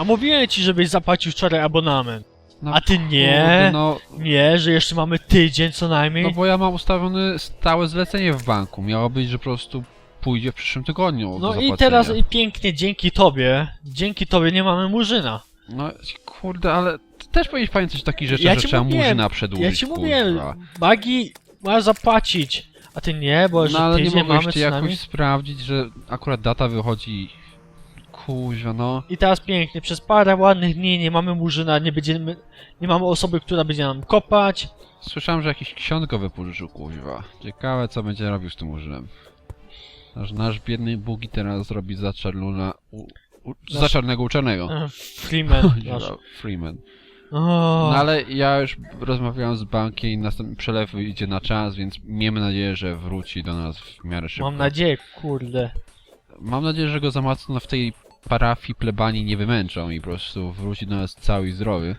A mówiłem ci, żebyś zapłacił wczoraj abonament. No, A ty nie? Kurde, no, Nie, że jeszcze mamy tydzień co najmniej. no bo ja mam ustawione stałe zlecenie w banku. Miało być, że po prostu pójdzie w przyszłym tygodniu. do No i zapłacenia. teraz i pięknie dzięki tobie, dzięki tobie nie mamy murzyna. No kurde, ale ty też powinieneś pamiętać o takich rzeczach, Ja że ci trzeba mówiłem, murzyna przedłużyć. Ja ci mówiłem, kurwa. Bagi masz zapłacić, a ty nie, bo już No ale nie tydzień mogłeś mamy ty co najmniej. jakoś sprawdzić, że akurat data wychodzi... Kuźwa, no. I teraz pięknie, przez parę ładnych dni nie mamy murzyna, nie będziemy, nie mamy osoby, która będzie nam kopać. Słyszałem, że jakiś ksiądz go wypożyczył, kuźwa. Ciekawe, co będzie robił z tym murzynem. Aż nasz biedny Bugi teraz zrobi za czarnuna... U, u, za Nasz- czarnego uczonego. Freeman. nasz. Freeman. O, No ale ja już rozmawiałem z bankiem i następny przelew idzie na czas, więc miejmy nadzieję, że wróci do nas w miarę szybko. mam nadzieję, kurde. Mam nadzieję, że go za mocno w tej parafii plebanii nie wymęczą i po prostu wróci do nas cały i zdrowy.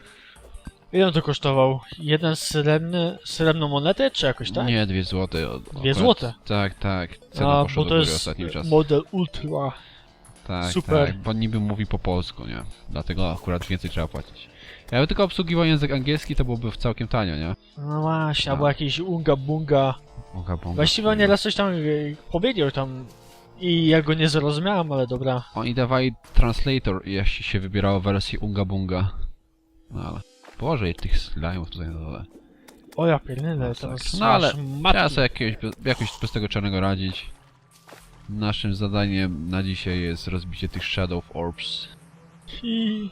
Ile on to kosztował? Jeden srebrny, srebrną monetę, czy jakoś tak? Nie, dwie złote. o- Dwie akurat- złote? Tak, tak. Cena A, poszła bo do to góry jest ostatnim czasem. model Ultra. Tak, super. tak, bo niby mówi po polsku, nie? Dlatego akurat więcej trzeba płacić. Jakby tylko obsługiwał język angielski, to byłoby w całkiem tanio, nie? No właśnie, Tak. albo jakiś unga bunga. Oga, bonga, Właściwie on nieraz coś tam e, powiedział tam i ja go nie zrozumiałem, ale dobra. Oni dawali translator, jeśli się wybierało wersję Unga Bunga. No ale... Boże, tych slajmów tutaj na dole. O ja pierdolę, No teraz tak. No ale Trzeba matki. sobie jakiegoś, bez- jakoś bez tego czarnego radzić. Naszym zadaniem na dzisiaj jest rozbicie tych Shadow Orbs. I...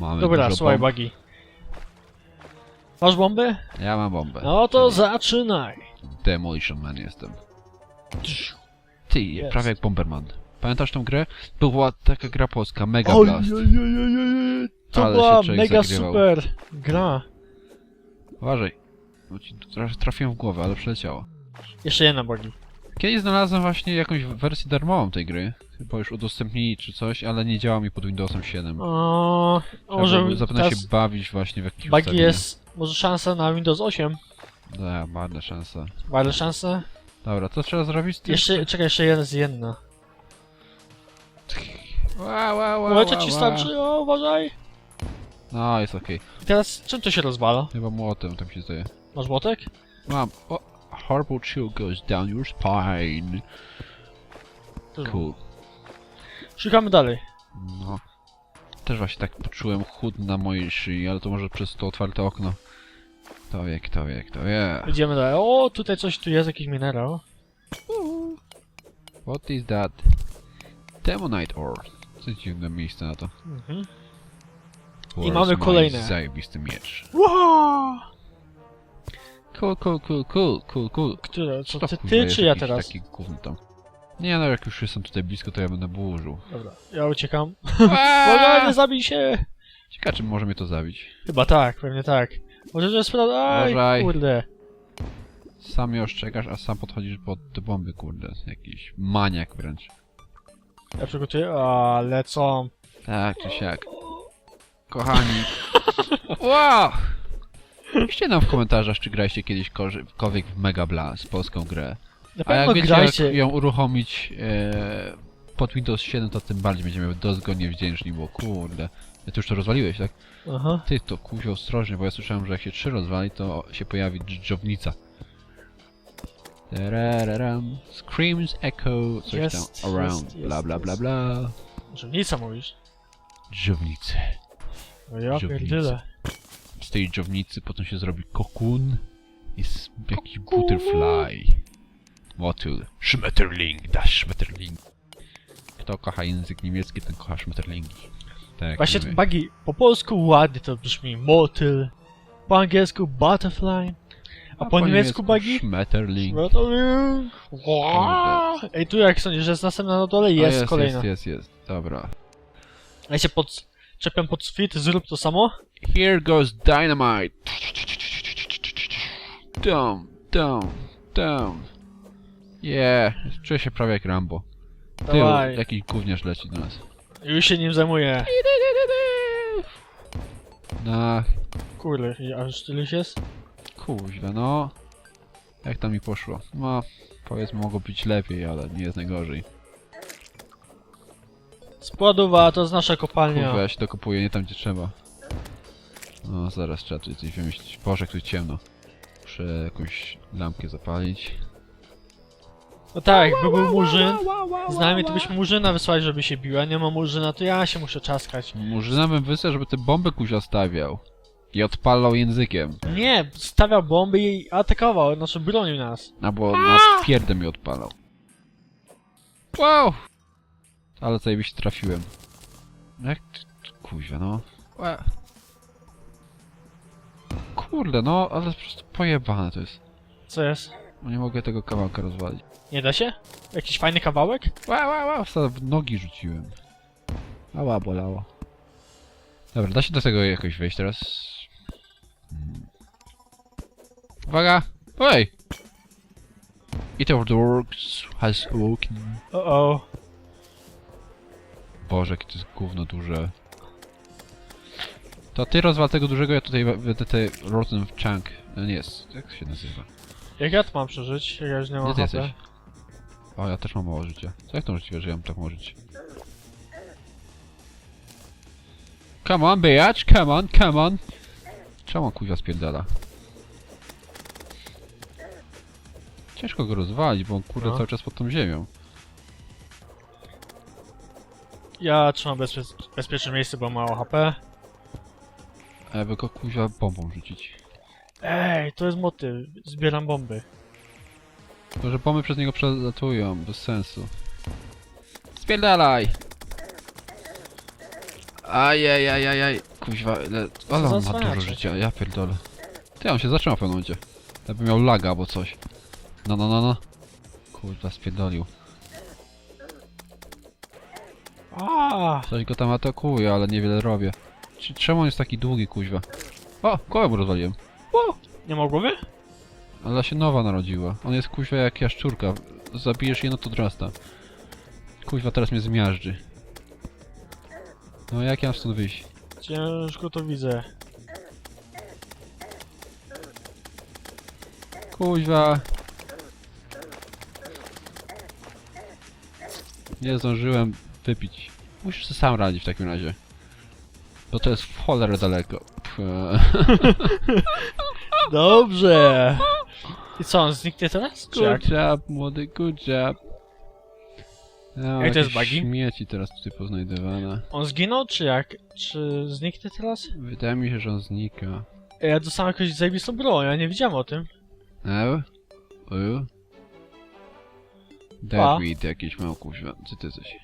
Mamy Dobra, dużo słuchaj bomb. Bagi. Masz bomby? Ja mam bombę. No to zaczynaj. Demolition Man jestem. Ty, Jest. prawie jak Bomberman. Pamiętasz tą grę? Była taka gra polska, Mega Oj, Blast. oj, oj, oj, oj, oj. To Ale była się człowiek mega zagrywał. super gra. Uważaj. Bo ci tra- trafiłem w głowę, ale przeleciało. Jeszcze jedna Bagi. Kiedyś znalazłem właśnie jakąś wersję darmową tej gry. Chyba już udostępnili czy coś, ale nie działa mi pod Windowsem 7. O, może teraz się bawić właśnie w jakiś Bagi jest, może szansa na Windows 8. Da, marna szansa. Bardzo szansa. Dobra, co trzeba zrobić? Jeszcze, czekaj, jeszcze jedna z jedna. Wow, wow, wow, Uwaga wow, ci starczy, o uważaj. No, jest okej. I teraz czym to się rozwala? Chyba młotem, mi się zdaje. Masz młotek? Mam. O, horrible chill goes down your spine. Cool. Szukamy dalej. No. Też właśnie tak poczułem chłód na mojej szyi, ale to może przez to otwarte okno. Kto wie, kto wie, kto wie. Idziemy dalej. O, tutaj coś tu jest, jakiś minerał. What is that? Demonite ore. Co dziwne miejsce na to. Mhm. Where's mamy my kolejne. Zajebisty miecz. Wow! Cool, cool, cool, cool, cool, cool. Które? Co, To ty, ty czy ja teraz? Taki gówno tam. Nie no, jak już jestem tutaj blisko, to ja będę burzył. Dobra, ja uciekam. Nie zabij się! Ciekawe, czy może mnie to zabić. Chyba tak, pewnie tak. Może to jest prawda. Aj, Uważaj. kurde. Sam mnie oszczegasz, a sam podchodzisz pod te bomby, kurde. Jakiś maniak wręcz. Ja przygotuję. A, lecą. Tak, czy siak. Kochani. wow! Piszcie nam w komentarzach, czy graliście kiedyś kogokolwiek w Mega Blast, polską grę. Na A jak wiecie, grajcie. jak ją uruchomić e, pod Windows 7, to tym bardziej będziemy dozgodnie wdzięczni, bo kurde. Ty już to rozwaliłeś, tak? Aha. Ty to kuzio ostrożnie, bo ja słyszałem, że jak się 3 rozwali, to się pojawi dżdżownica. Tarararam, Screams echo, coś Jest, tam around, jest, jest, bla bla bla jest. bla. Żywnica mówisz? Dżdżownice. No ja Żywnica. pierdolę. Z tej dżdżownicy potem się zrobi kokun i jakiś Kokun. butterfly. Motyl. Schmetterling, das Schmetterling. Kto kocha język niemiecki, ten kocha Schmetterlingi. Tak, Właśnie mówię. bagi, po polsku ładnie to brzmi motyl, po angielsku butterfly, a, po, niemiecku bagi? Schmetterling. Schmetterling. Wow. Ej, tu jak sądzisz, że jest następna na dole? Jest, jest kolejna. Jest, jest, jest. Dobra. Ja się pod... czepiam pod sufit, zrób to samo. Here goes dynamite. Down, down, down. Yeah, czuję się prawie jak Rambo. Ty, Dawaj. jakiś gówniarz leci do nas. Już się nim zajmuję. No, Kurde, aż tyluś jest? kuźwa, no. Jak tam mi poszło? No, powiedzmy mogło być lepiej, ale nie jest najgorzej. Składowa, to jest nasza kopalnia. Kurwa, ja się dokopuję, nie tam gdzie trzeba. No, zaraz trzeba tu coś wymyślić. Boże, jak tu ciemno. Muszę jakąś lampkę zapalić. No tak, jakby był murzyn, z nami to byśmy murzyna wysłali, żeby się biła. Nie ma murzyna, to ja się muszę czaskać. Murzyna bym wysłał, żeby te bomby kuźwa stawiał. I odpalał językiem. Nie, stawiał bomby i atakował, znaczy bronił nas. Albo nas pierdem mi odpalał. Wow! Ale zajebiście trafiłem. Jak ty, ty- kuźwa, no. Łe. Kurde, no, ale po prostu pojebane to jest. Co jest? No nie mogę tego kawałka rozwalić. Nie da się? Jakiś fajny kawałek? Ła, ła, ła, w nogi rzuciłem. Ała, bolało. Dobra, da się do tego jakoś wejść teraz. Hmm. Uwaga! Oj! It of the works has awoken. O o. Boże, jakie to jest gówno duże. To ty rozwal tego dużego, ja tutaj będę te Rotten Chunk. No nie jest, jak się nazywa? Jak ja to mam przeżyć? Jak ja już nie mam Gdzie ty HP? jesteś? O, ja też mam mało życia. Co jak to możliwe, że ja mam tak mało życia? Come on, bitch, come on, come on! Czemu on kuźwa spierdala? Ciężko go rozwalić, bo on kurde No. cały czas pod tą ziemią. Ja trzymam bezpie bezpieczne miejsce, bo mam mało HP. A ja by go kuźwa bombą rzucić. Ej, to jest motyw. Zbieram bomby. To, że bomby przez niego przelatują, bez sensu. Spierdalaj! Ajajajajaj, kuźwa, ile... Ale on ma dużo życia, ja pierdolę. Ty, on się zatrzymał w pewnym momencie. Jakby miał laga albo coś. No, no, no, no. Kurwa, spierdolił. A, Coś go tam atakuje, ale niewiele robię. Czy- Czemu on jest taki długi, kuźwa? O, kołem mu rozwaliłem. nie ma głowy? Ale się nowa narodziła. On jest kuźwa jak jaszczurka. Zabijesz je, no to drasta. Kuźwa teraz mnie zmiażdży. No jak ja mam stąd wyjść? Ciężko to widzę. Kuźwa. Nie zdążyłem wypić. Musisz sobie sam radzić w takim razie. Bo to jest w cholerę daleko. Pff. Dobrze. I co, on zniknie teraz? Good job, młody, good job. Ja, Ej, to jest jakieś bugi? śmieci teraz tutaj poznajdowane. On zginął, czy jak? Czy zniknie teraz? Wydaje mi się, że on znika. Ej, Ja dostałem jakąś zajebistą broń, ja nie wiedziałem o tym. Ew? Uju? David jakiś mał kuźwa. Co ty jesteś?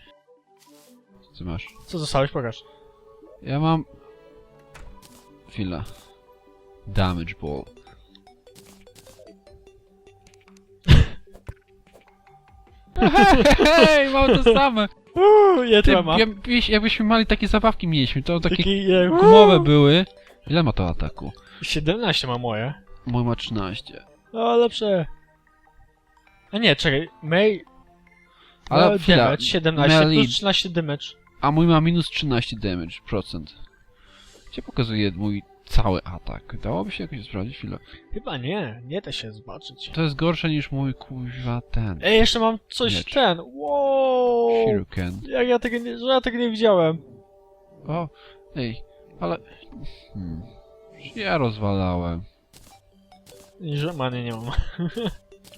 Co ty masz? Co dostałeś? Pokaż. Ja mam... Chwila. Damage ball. Hej, mam to same! Uuu, je Ty, ma. jakbyś, jakbyśmy mali takie zabawki mieliśmy, to takie Taki, e, gumowe były. Ile ma to ataku? 17 ma moje. Mój ma 13. O, lepsze. A nie, czekaj. May... Ale Ale chwila, damage 17 Meli- plus 13 damage. A mój ma minus 13 damage procent. Gdzie pokazuje mój cały atak? Dałoby się jakoś sprawdzić chwilę. Chyba nie, nie da się zobaczyć. To jest gorsze niż mój kuźwa ten. Ej, jeszcze mam coś Miecz. ten. Wow. Shuriken. Jak ja tego nie, że ja tego nie widziałem. O, ej, ale... Hmm. Ja rozwalałem. I że many nie mam.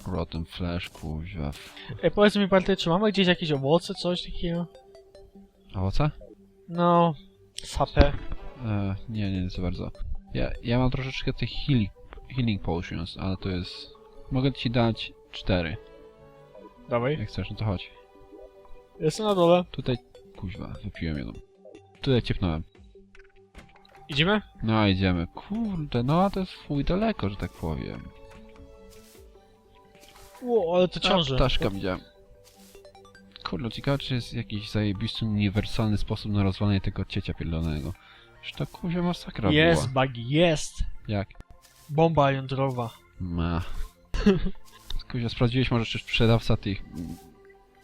Rotten Flash, kuźwa. Ej, powiedz mi Bartek, czy mamy gdzieś jakieś owoce, coś takiego? Owoce? No, sapę. E, nie, nie, nie za bardzo. Ja, ja mam troszeczkę tych healing, healing potions, ale to jest... Mogę ci dać cztery. Dawaj. Jak chcesz, no to chodź. Jestem na dole. Tutaj, kuźwa, wypiłem jedną. Tutaj ciepnąłem. Idziemy? No, idziemy. Kurde, no to jest fuj daleko, że tak powiem. Ło, ale to ciąży. A, ptaszka widziałem. Kurde, ciekawe czy jest jakiś zajebisty, uniwersalny sposób na rozwalenie tego ciecia pierdolonego. Że to kuźwa masakra Jest, była. buggy, jest. Jak? Bomba jądrowa. Ma. Kuźwa, sprawdziłeś może czy sprzedawca tych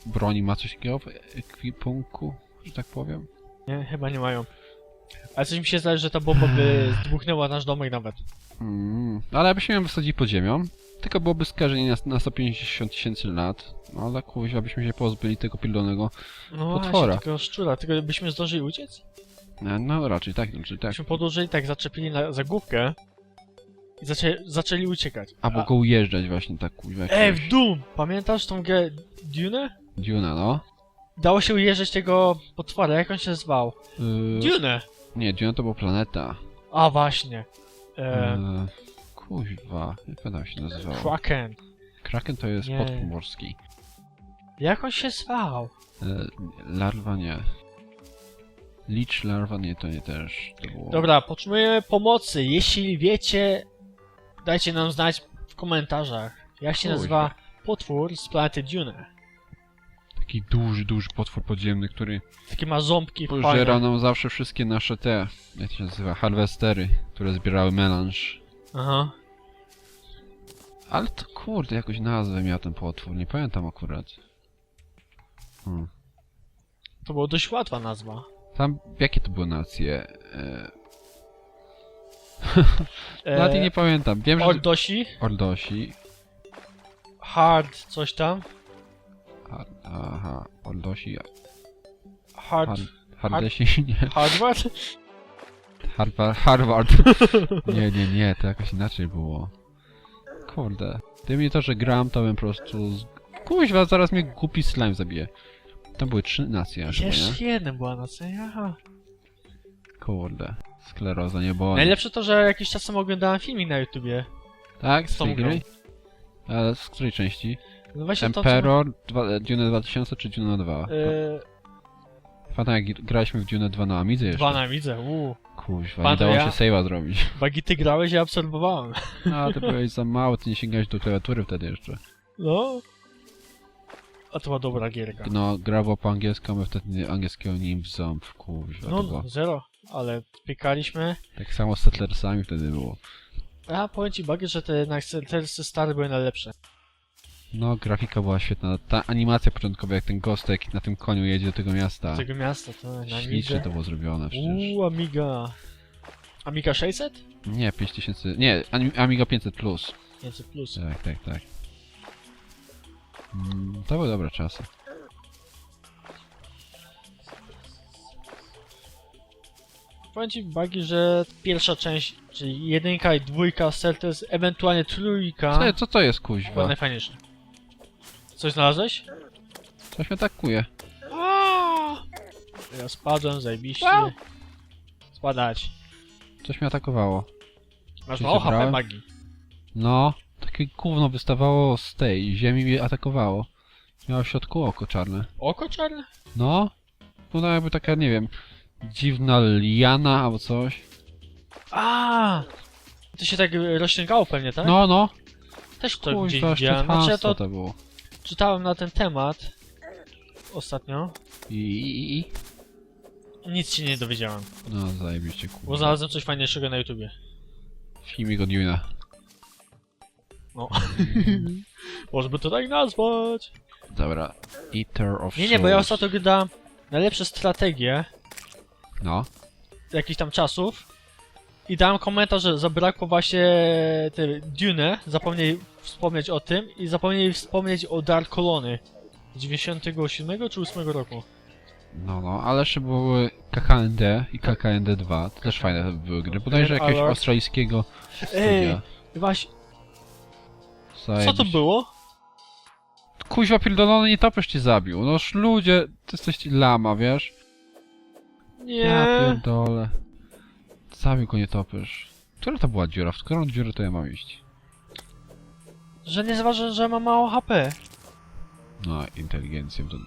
broni ma coś takiego w ekwipunku, że tak powiem? Nie, chyba nie mają. Ale coś mi się zdaje, że ta bomba by zdmuchnęła nasz domek nawet. Mm, ale jakbyśmy ją wysadzili pod ziemią, tylko byłoby skażenie na, na 150 tysięcy lat. No ale kuźwa, byśmy się pozbyli tego pildonego. No Potwora. właśnie, tego szczura, tylko byśmy zdążyli uciec? E, No raczej tak, raczej tak. Byśmy podłożyli, tak zaczepili na zagłówkę i zaczę, zaczęli uciekać. A- go ujeżdżać właśnie tak kuźwa. Ej, w Doom! Pamiętasz tą grę Dune? Duna, no. Dało się ujeżdżać tego potwora, jak on się zwał? Yy, Dune! nie, Duna to była planeta. A właśnie. E, Yy, kuźwa, jak ona się nazywało? Kraken. Kraken to jest Nie. potwór morski. Jak on się zwał? E, larwa nie. Licz larwa nie, to nie też. To było... Dobra, potrzebujemy pomocy. Jeśli wiecie, dajcie nam znać w komentarzach. Jak się Kuźwa. nazywa potwór z planety Dune? Taki duży, duży potwór podziemny, który Takie ma ząbki pożera fajne. nam zawsze wszystkie nasze te, jak to się nazywa, harwestery, które zbierały melanż. Aha. Ale to kurde, jakoś nazwę miał ten potwór, nie pamiętam akurat. Hmm. To była dość łatwa nazwa. Tam, jakie to były nacje? E, E, Nawet nie pamiętam. Wiem, że... Ordosi, Ordosi. Hard, coś tam. A, aha, Ordosi. Hard, Har, Hardesi, nie. Hardware? Harvard. Harvard. nie, nie, nie, to jakoś inaczej było. Kurde. Gdyby nie to, że gram, to bym po prostu... Z... Kuźwa, zaraz mnie głupi slime zabije. Tam były trzy nacje, nie? Jeszcze jedna była na scenie, aha. Kurde. Skleroza nie boli. Najlepsze to, że jakiś czas temu oglądałem filmik na YouTubie. Tak? Z tą grą. Ale z której części? No właśnie to, co... Emperor, dwa, Dune 2000 czy Dune 2? E, Pamiętam jak graliśmy w Dune 2 na Amidze jeszcze. dwa na widzę, uuu. Kuźwa, nie dało ja? się save'a zrobić. Bagity grałeś, ja absorbowałem. A, ty byłeś za mało, ty nie sięgałeś do klawiatury wtedy jeszcze. No. A to była dobra gierka. No, grało po angielsku, my wtedy angielskiego nim w ząb, kuźwa. No, to było. no, zero. Ale pikaliśmy. Tak samo z Settlersami wtedy było. A powiem ci, Bagi, że te Celtersy stare były najlepsze. No, grafika była świetna. Ta animacja początkowa, jak ten gostek na tym koniu jedzie do tego miasta. Z tego miasta, to na Ślicznie to było zrobione przecież. Uuu, Amiga. Amiga 600? Nie, 5000... Nie, Ami- Amiga 500 plus. 500 plus. Tak, tak, tak. Mm, to były dobre czasy. Powiem ci, Bagi, że pierwsza część, czyli jedynka i dwójka Celters, ewentualnie trójka, Co, co to jest była kuźwa? najfajniejsza. Coś znalazłeś? Coś mnie atakuje. Aaaa! Ja spadłem, zajebiście. Wow. Spadać. Coś mnie atakowało. Masz Czy mało HP? Bagi. No, takie gówno wystawało z tej ziemi i mnie atakowało. Miało w środku oko czarne. Oko czarne? No, no jakby taka, nie wiem, dziwna liana albo coś. A, To się tak rozciągało pewnie, tak? No, no. Też to gdzieś Kuźwa, widziałem. Znaczy ja to to było. czytałem na ten temat ostatnio. I, i, i. Nic się nie dowiedziałem. No, zajebiście, Bo kurwa. znalazłem coś fajniejszego na YouTubie. Filmik od Juna. No. Można by to tak nazwać. Dobra. Eater of Nie, nie, bo ja Souls. ostatnio grałem najlepsze strategie No. jakichś tam czasów i dałem komentarz, że zabrakło właśnie te Dune, zapomnieli wspomnieć o tym i zapomnieli wspomnieć o Dark Colony z 97 czy 8 roku. No, no, ale jeszcze były KKND i KKND 2. To też fajne były gry. Bodajże jakiegoś Alert. australijskiego Ej, studia. Co to było? Kuźwa pierdolony nie topesz cię zabił. Noż ludzie, ty jesteś lama, wiesz? Ja Nie, pierdolę. Zabił go nie topesz. Która to była dziura? W którą dziurę to ja mam iść? że nie zważę, że ma mało HP. No, inteligencją to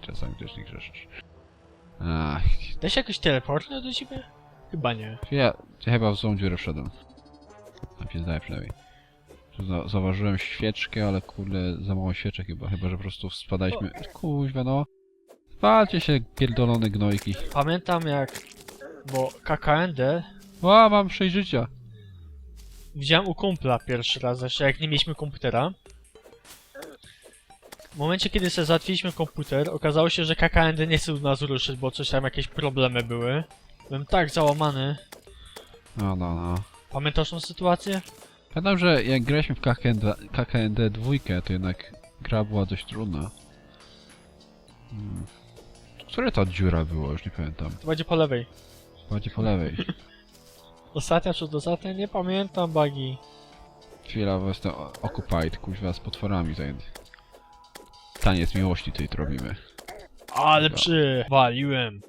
czasami też nie grzeszysz. Ach, Da się jakoś teleportnąć do ciebie? Chyba nie. ja, ja chyba w złą dziurę wszedłem. Zdaje przynajmniej. Tu za- Zauważyłem świeczkę, ale kurde, za mało świeczek chyba, chyba że po prostu spadaliśmy. Kuźwa no. Walcie się, pierdolone gnojki. Pamiętam jak... Bo KKND Ła, mam 6 życia. widziałem u kumpla pierwszy raz, jeszcze jak nie mieliśmy komputera. W momencie, kiedy sobie załatwiliśmy komputer, okazało się, że KKND nie chce u nas ruszyć, bo coś tam jakieś problemy były. Byłem tak załamany. No, no, no. Pamiętasz tą sytuację? Pamiętam, że jak graliśmy w KKND, KKND 2, to jednak gra była dość trudna. Hmm. Które to dziura było? Już nie pamiętam. To będzie po lewej. Bardziej po lewej. Ostatnia czy ostatnia? Nie pamiętam, Bagi. Chwila, bo jestem o- occupied, kuźwa, z potworami zajęty. Taniec miłości tutaj tu robimy. Ale przywaliłem.